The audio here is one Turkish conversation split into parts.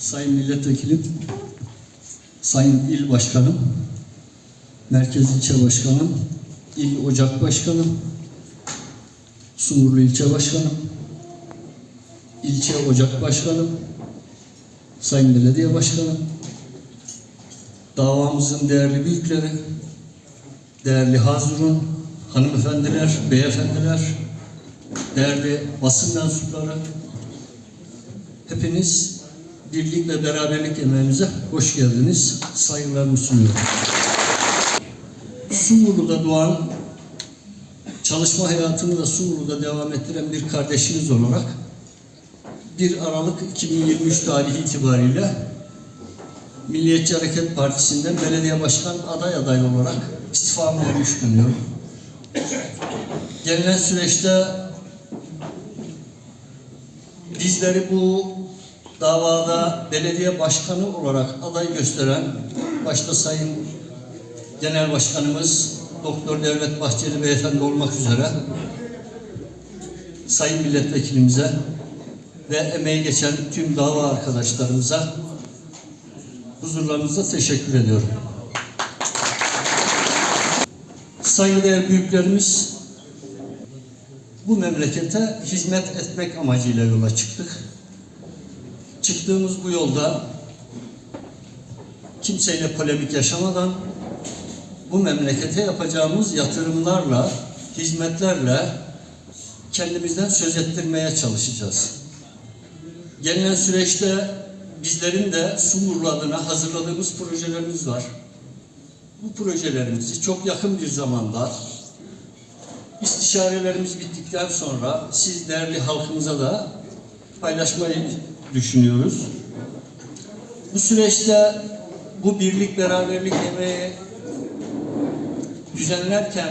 Sayın Milletvekilim, Sayın İl Başkanım, Merkez İlçe Başkanım, İl Ocak Başkanım, Sungurlu İlçe Başkanım, İlçe Ocak Başkanım, Sayın Belediye Başkanım, davamızın değerli büyükleri, değerli Hazırun, hanımefendiler, beyefendiler, değerli basın mensupları, hepiniz birlik ve beraberlik emeğimize hoş geldiniz. Saygılarımı sunuyorum. Sungurlu'da doğan, çalışma hayatını da Sungurlu'da devam ettiren bir kardeşiniz olarak 1 Aralık 2023 tarihi itibariyle Milliyetçi Hareket Partisi'nden belediye başkan aday adayı olarak istifamı vermiş bulunuyorum. Gelinen süreçte bizleri bu davada belediye başkanı olarak aday gösteren başta Sayın Genel Başkanımız Doktor Devlet Bahçeli Beyefendi olmak üzere Sayın Milletvekilimize ve emeği geçen tüm dava arkadaşlarımıza huzurlarınızda teşekkür ediyorum. Saygıdeğer büyüklerimiz bu memlekete hizmet etmek amacıyla yola çıktık. Çıktığımız bu yolda kimseyle polemik yaşamadan bu memlekete yapacağımız yatırımlarla, hizmetlerle kendimizden söz ettirmeye çalışacağız. Gelinen süreçte bizlerin de Sungurlu adına hazırladığımız projelerimiz var. Bu projelerimizi çok yakın bir zamanda istişarelerimiz bittikten sonra siz değerli halkımıza da paylaşmayı düşünüyoruz. Bu süreçte bu birlik beraberlik emeği düzenlerken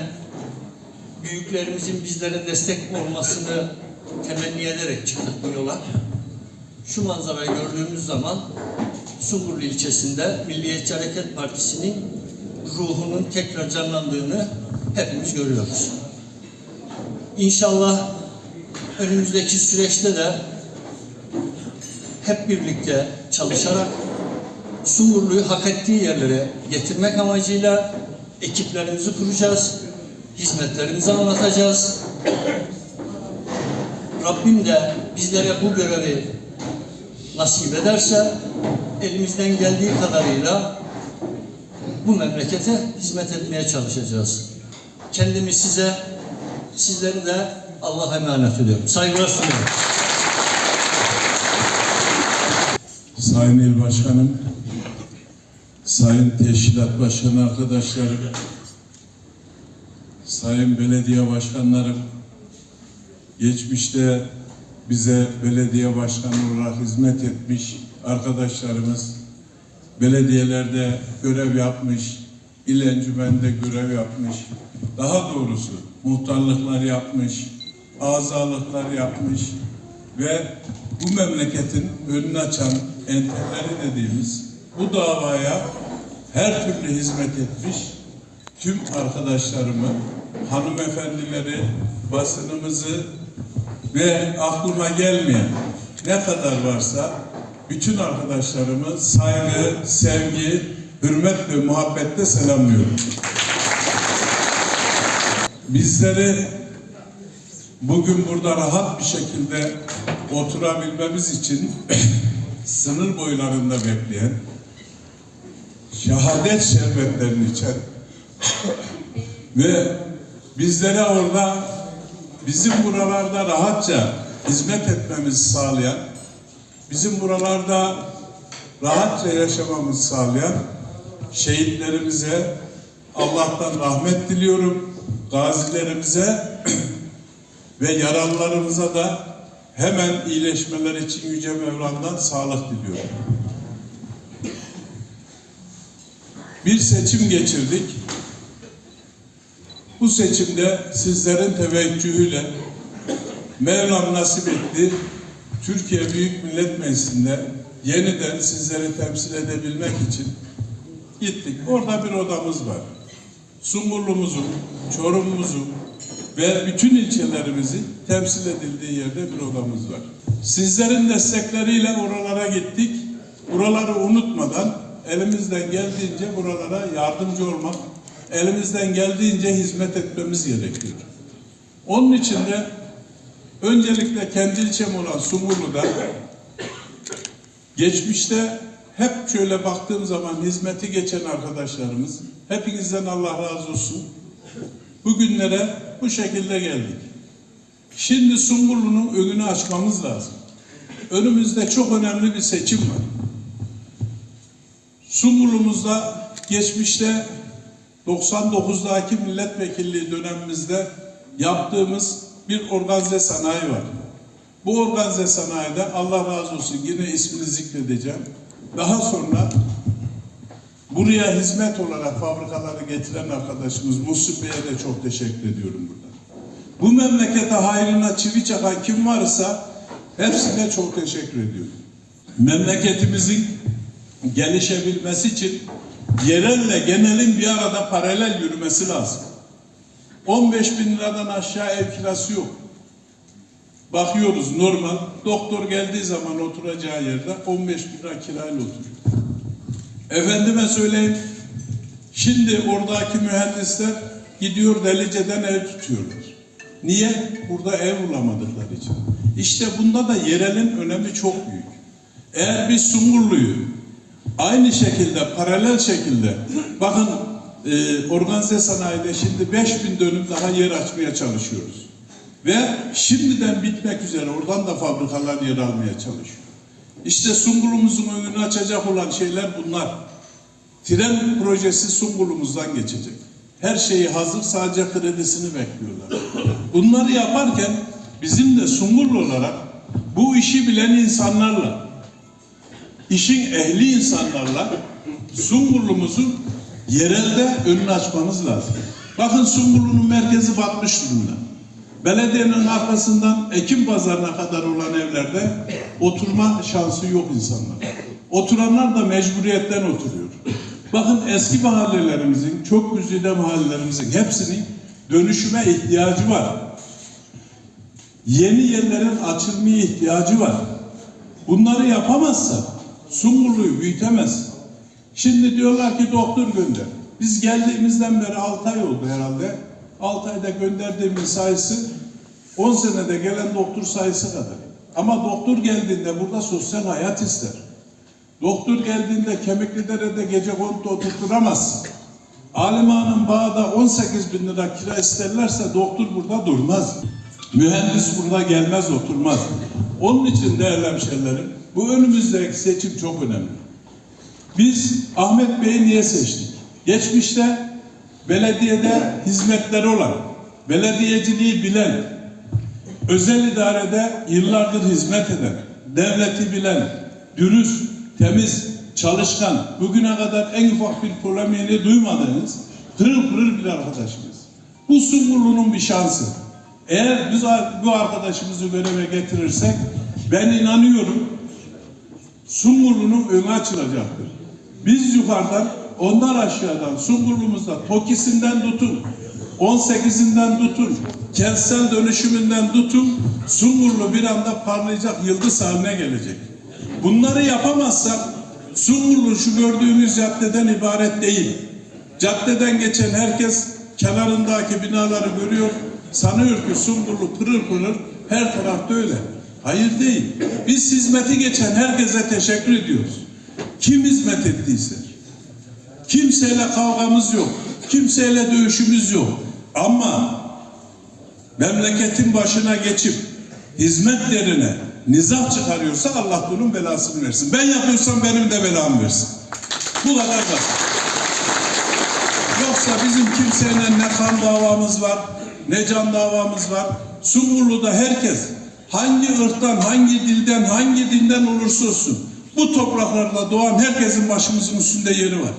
büyüklerimizin bizlere destek olmasını temenni ederek çıktık bu yola. Şu manzarayı gördüğümüz zaman Sungurlu ilçesinde Milliyetçi Hareket Partisi'nin ruhunun tekrar canlandığını hepimiz görüyoruz. İnşallah önümüzdeki süreçte de hep birlikte çalışarak Sungurlu'yu hak ettiği yerlere getirmek amacıyla ekiplerimizi kuracağız. Hizmetlerimizi anlatacağız. Rabbim de bizlere bu görevi nasip ederse elimizden geldiği kadarıyla bu memlekete hizmet etmeye çalışacağız. Kendimi size, sizleri de Allah'a emanet ediyorum. Saygılar sunuyorum. Sayın İl Başkanım, Sayın Teşkilat Başkanı arkadaşlarım, Sayın Belediye Başkanlarım, geçmişte bize belediye başkanı olarak hizmet etmiş arkadaşlarımız, belediyelerde görev yapmış, il encümende görev yapmış, daha doğrusu muhtarlıklar yapmış, azalıklar yapmış ve bu memleketin önünü açan enterleri dediğimiz bu davaya her türlü hizmet etmiş tüm arkadaşlarımı, hanımefendileri, basınımızı ve aklıma gelmeyen ne kadar varsa bütün arkadaşlarımı saygı, sevgi, hürmet ve muhabbetle selamlıyorum. Bizleri bugün burada rahat bir şekilde oturabilmemiz için sınır boylarında bekleyen, şehadet şerbetlerini içen ve bizlere orada bizim buralarda rahatça hizmet etmemizi sağlayan, bizim buralarda rahatça yaşamamızı sağlayan şehitlerimize Allah'tan rahmet diliyorum. Gazilerimize ve yaralılarımıza da hemen iyileşmeler için Yüce Mevlam'dan sağlık diliyorum. Bir seçim geçirdik. Bu seçimde sizlerin teveccühüyle Mevlam nasip etti. Türkiye Büyük Millet Meclisi'nde yeniden sizleri temsil edebilmek için gittik. Orada bir odamız var. Sungurlu'muzun, Çorum'umuzun ve bütün ilçelerimizin temsil edildiği yerde bir odamız var. Sizlerin destekleriyle oralara gittik buraları unutmadan elimizden geldiğince buralara yardımcı olmak, elimizden geldiğince hizmet etmemiz gerekiyor. Onun için de öncelikle kendi ilçem olan Sumurlu'da geçmişte hep şöyle baktığım zaman hizmeti geçen arkadaşlarımız, hepinizden Allah razı olsun. Bugünlere bu şekilde geldik. Şimdi Sungurlu'nun önünü açmamız lazım. Önümüzde çok önemli bir seçim var. Sungurlu'muzda geçmişte 99'daki milletvekilliği dönemimizde yaptığımız bir organize sanayi var. Bu organize sanayide Allah razı olsun yine ismini zikredeceğim. Daha sonra buraya hizmet olarak fabrikaları getiren arkadaşımız Muhsin Bey'e de çok teşekkür ediyorum burada. Bu memlekete hayrına çivi çakan kim varsa hepsine çok teşekkür ediyorum. Memleketimizin gelişebilmesi için yerelle genelin bir arada paralel yürümesi lazım. 15 bin liradan aşağı ev kirası yok. Bakıyoruz normal. Doktor geldiği zaman oturacağı yerde 15 bin lira kirayla oturuyor. Efendime söyleyeyim. Şimdi oradaki mühendisler gidiyor Delice'den ev tutuyorlar. Niye? Burada ev bulamadıkları için. İşte bunda da yerelin önemi çok büyük. Eğer biz Sungurlu'yu aynı şekilde, paralel şekilde bakın e, organize sanayide şimdi 5000 dönüm daha yer açmaya çalışıyoruz. Ve şimdiden bitmek üzere oradan da fabrikalar yer almaya çalışıyor. İşte Sungurlu'muzun önünü açacak olan şeyler bunlar. Tren projesi Sungurlu'muzdan geçecek. Her şeyi hazır sadece kredisini bekliyorlar. Bunları yaparken bizim de Sungurlu olarak bu işi bilen insanlarla, işin ehli insanlarla Sungurlu'muzun yerelde önünü açmamız lazım. Bakın Sungurlu'nun merkezi batmış durumda. Belediyenin arkasından Ekim pazarına kadar olan evlerde oturma şansı yok insanlar. Oturanlar da mecburiyetten oturuyor. Bakın eski mahallelerimizin, çok güzide mahallelerimizin hepsinin dönüşüme ihtiyacı var. Yeni yerlerin açılmaya ihtiyacı var. Bunları yapamazsa Sungurlu'yu büyütemez. Şimdi diyorlar ki doktor gönder. Biz geldiğimizden beri 6 ay oldu herhalde. 6 ayda gönderdiğimiz sayısı 10 senede gelen doktor sayısı kadar. Ama doktor geldiğinde burada sosyal hayat ister. Doktor geldiğinde Kemiklidere'de gece kondu oturtturamazsın. Alima'nın bağda 18 bin lira kira isterlerse doktor burada durmaz. Mühendis burada gelmez oturmaz. Onun için değerli hemşehrilerim bu önümüzdeki seçim çok önemli. Biz Ahmet Bey'i niye seçtik? Geçmişte belediyede hizmetleri olan, belediyeciliği bilen, özel idarede yıllardır hizmet eden, devleti bilen, dürüst, temiz, çalışkan, bugüne kadar en ufak bir polemiğini duymadığınız pırıl pırıl bir arkadaşımız. Bu Sungurlu'nun bir şansı. Eğer biz bu arkadaşımızı göreve getirirsek ben inanıyorum Sungurlu'nun önü açılacaktır. Biz yukarıdan, onlar aşağıdan, Sungurlu'muzda TOKİ'sinden tutun, 18'inden tutun, kentsel dönüşümünden tutun, Sungurlu bir anda parlayacak yıldız haline gelecek. Bunları yapamazsak Sungurlu şu gördüğünüz caddeden ibaret değil. Caddeden geçen herkes kenarındaki binaları görüyor, sanıyor ki Sungurlu pırıl pırıl her tarafta öyle. Hayır değil. Biz hizmeti geçen herkese teşekkür ediyoruz. Kim hizmet ettiyse. Kimseyle kavgamız yok. Kimseyle dövüşümüz yok. Ama memleketin başına geçip hizmet yerine nizam çıkarıyorsa Allah bunun belasını versin. Ben yapıyorsam benim de belamı versin. Bu kadar basit. Yoksa bizim kimseyle ne kan davamız var, ne can davamız var. Sungurlu'da herkes hangi ırktan, hangi dilden, hangi dinden olursa olsun bu topraklarda doğan herkesin başımızın üstünde yeri var.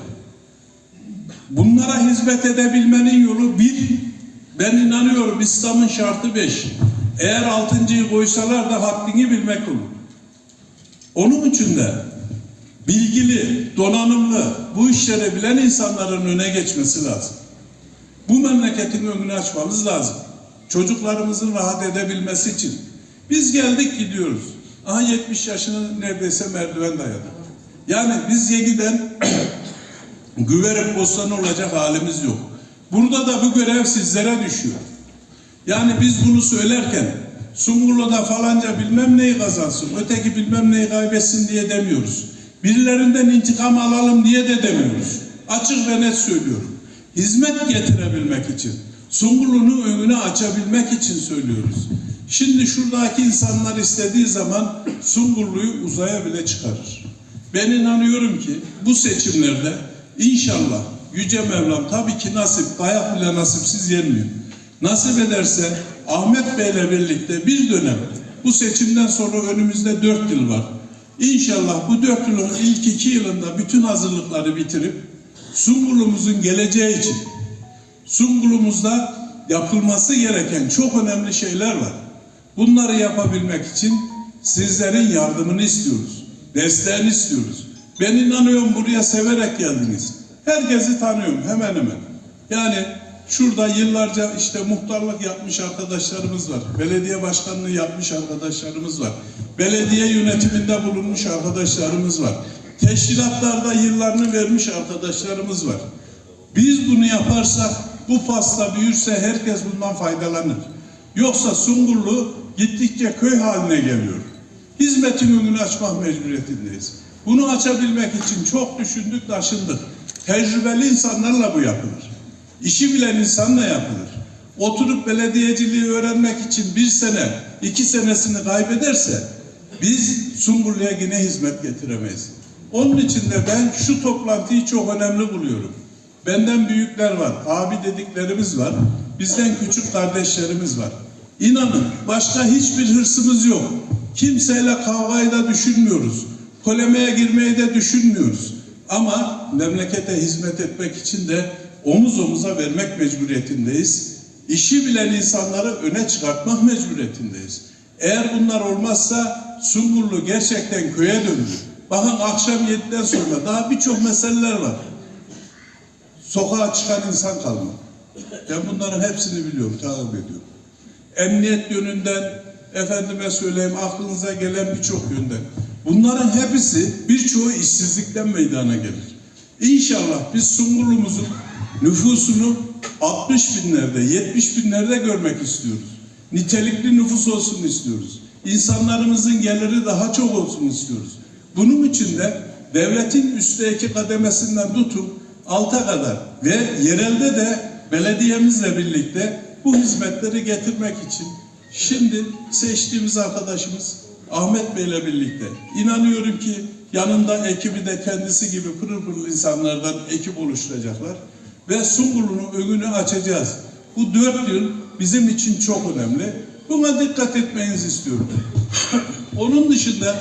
Bunlara hizmet edebilmenin yolu bir, ben inanıyorum İslam'ın şartı beş. Eğer altıncıyı koysalar da haddini bilmek olur. Onun için de bilgili, donanımlı, bu işleri bilen insanların öne geçmesi lazım. Bu memleketin önünü açmamız lazım. Çocuklarımızın rahat edebilmesi için. Biz geldik gidiyoruz. Aha 70 yaşını neredeyse merdiven dayadık. Yani biz Yegi'den güverip bostan olacak halimiz yok. Burada da bu görev sizlere düşüyor. Yani biz bunu söylerken Sungurlu'da falanca bilmem neyi kazansın, öteki bilmem neyi kaybetsin diye demiyoruz. Birilerinden intikam alalım diye de demiyoruz. Açık ve net söylüyorum. Hizmet getirebilmek için, Sungurlu'nun önünü açabilmek için söylüyoruz. Şimdi şuradaki insanlar istediği zaman Sungurlu'yu uzaya bile çıkarır. Ben inanıyorum ki bu seçimlerde inşallah Yüce Mevlam tabii ki nasip, dayak bile nasipsiz yenmiyor. Nasip ederse Ahmet Bey'le birlikte bir dönem bu seçimden sonra önümüzde dört yıl var. İnşallah bu dört yılın ilk iki yılında bütün hazırlıkları bitirip Sungurlu'muzun geleceği için Sungurlu'muzda yapılması gereken çok önemli şeyler var. Bunları yapabilmek için sizlerin yardımını istiyoruz. Desteğini istiyoruz. Ben inanıyorum buraya severek geldiniz. Herkesi tanıyorum hemen hemen. Yani şurada yıllarca işte muhtarlık yapmış arkadaşlarımız var. Belediye başkanlığı yapmış arkadaşlarımız var. Belediye yönetiminde bulunmuş arkadaşlarımız var. Teşkilatlarda yıllarını vermiş arkadaşlarımız var. Biz bunu yaparsak bu pasta büyürse herkes bundan faydalanır. Yoksa Sungurlu gittikçe köy haline geliyor. Hizmetin önünü açmak mecburiyetindeyiz. Bunu açabilmek için çok düşündük, taşındık. Tecrübeli insanlarla bu yapılır. İşi bilen insanla yapılır. Oturup belediyeciliği öğrenmek için bir sene, iki senesini kaybederse biz Sungurlu'ya yine hizmet getiremeyiz. Onun için de ben şu toplantıyı çok önemli buluyorum. Benden büyükler var, abi dediklerimiz var, bizden küçük kardeşlerimiz var. İnanın başka hiçbir hırsımız yok. Kimseyle kavgayı da düşünmüyoruz. Polemiğe girmeyi de düşünmüyoruz. Ama memlekete hizmet etmek için de omuz omuza vermek mecburiyetindeyiz. İşi bilen insanları öne çıkartmak mecburiyetindeyiz. Eğer bunlar olmazsa Sungurlu gerçekten köye döndü. Bakın akşam 7'den sonra daha birçok meseleler var. Sokağa çıkan insan kalmadı. Ben bunların hepsini biliyorum, takip ediyorum. Emniyet yönünden, efendime söyleyeyim aklınıza gelen birçok yönden. Bunların hepsi birçoğu işsizlikten meydana gelir. İnşallah biz Sungurlu'muzun nüfusunu 60 binlerde, 70 binlerde görmek istiyoruz. Nitelikli nüfus olsun istiyoruz. İnsanlarımızın geliri daha çok olsun istiyoruz. Bunun için de devletin üstteki kademesinden tutun alta kadar ve yerelde de belediyemizle birlikte bu hizmetleri getirmek için şimdi seçtiğimiz arkadaşımız Ahmet Bey'le birlikte inanıyorum ki yanında ekibi de kendisi gibi pırıl pırıl insanlardan ekip oluşturacaklar ve Sungurlu'nun önünü açacağız. Bu dört yıl bizim için çok önemli. Buna dikkat etmenizi istiyorum. Onun dışında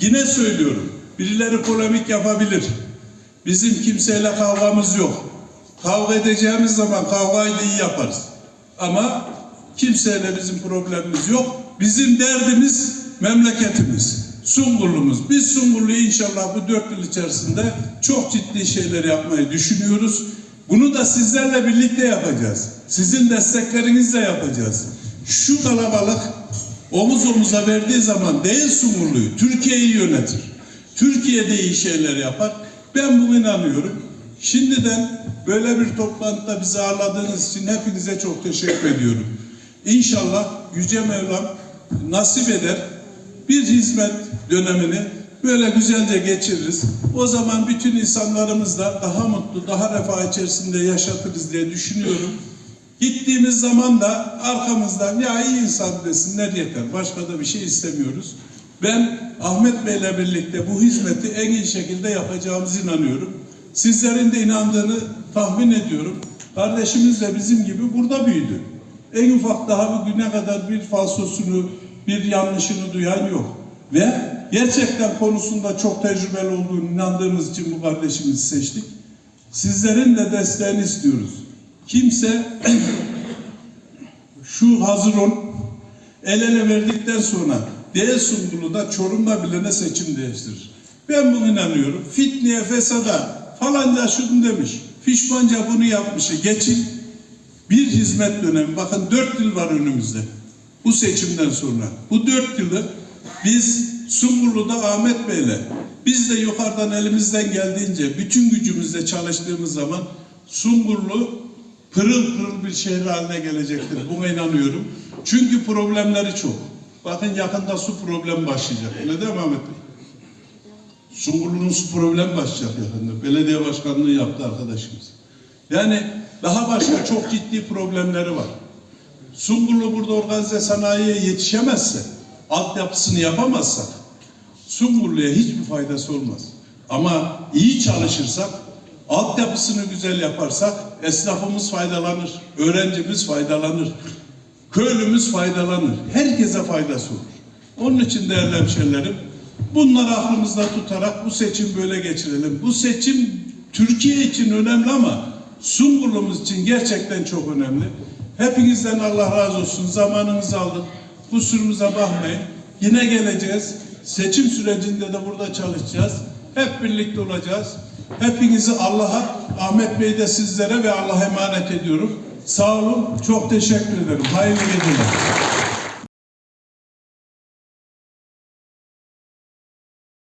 yine söylüyorum. Birileri polemik yapabilir. Bizim kimseyle kavgamız yok. Kavga edeceğimiz zaman kavgayı da iyi yaparız. Ama kimseyle bizim problemimiz yok. Bizim derdimiz memleketimiz. Sungurlu'muz. Biz Sungurlu'yu inşallah bu dört yıl içerisinde çok ciddi şeyler yapmayı düşünüyoruz. Bunu da sizlerle birlikte yapacağız. Sizin desteklerinizle yapacağız. Şu kalabalık omuz omuza verdiği zaman değil Sungurlu'yu, Türkiye'yi yönetir. Türkiye'de iyi şeyler yapar. Ben buna inanıyorum. Şimdiden böyle bir toplantıda bizi ağırladığınız için hepinize çok teşekkür ediyorum. İnşallah Yüce Mevlam nasip eder bir hizmet dönemini böyle güzelce geçiririz. O zaman bütün insanlarımız da daha mutlu, daha refah içerisinde yaşatırız diye düşünüyorum. Gittiğimiz zaman da arkamızdan ya iyi insan desinler yeter. Başka da bir şey istemiyoruz. Ben Ahmet Bey'le birlikte bu hizmeti en iyi şekilde yapacağımıza inanıyorum. Sizlerin de inandığını tahmin ediyorum. Kardeşimiz de bizim gibi burada büyüdü. En ufak daha bugüne kadar bir falsosunu, bir yanlışını duyan yok. Ve gerçekten konusunda çok tecrübeli olduğunu inandığımız için bu kardeşimizi seçtik. Sizlerin de desteğini istiyoruz. Kimse şu hazır ol, el ele verdikten sonra değil Sungurlu'da Çorum'da bile ne seçim değiştirir. Ben bunu inanıyorum. Fitneye, fesada falanca şunu demiş. Fişmanca bunu yapmışı geçin. Bir hizmet dönemi. Bakın dört yıl var önümüzde. Bu seçimden sonra. Bu dört yılı biz Sungurlu'da Ahmet Bey'le Biz de yukarıdan elimizden geldiğince bütün gücümüzle çalıştığımız zaman Sungurlu pırıl pırıl bir şehir haline gelecektir. Buna inanıyorum. Çünkü problemleri çok. Bakın yakında su problemi başlayacak. Öyle değil mi Ahmet Bey? Sungurlu'nun su problemi başlayacak yakında. Belediye başkanlığı yaptı arkadaşımız. Yani daha başka çok ciddi problemleri var. Sungurlu burada organize sanayiye yetişemezse, altyapısını yapamazsak, Sungurlu'ya hiçbir faydası olmaz. Ama iyi çalışırsak, altyapısını güzel yaparsak, esnafımız faydalanır, öğrencimiz faydalanır, köylümüz faydalanır. Herkese faydası olur. Onun için değerli hemşerilerim, bunları aklımızda tutarak bu seçim böyle geçirelim. Bu seçim Türkiye için önemli ama Sungurlu'muz için gerçekten çok önemli. Hepinizden Allah razı olsun. Zamanınızı aldık. Kusurumuza bakmayın. Yine geleceğiz. Seçim sürecinde de burada çalışacağız. Hep birlikte olacağız. Hepinizi Allah'a, Ahmet Bey de sizlere ve Allah'a emanet ediyorum. Sağ olun. Çok teşekkür ederim. Hayırlı geceler.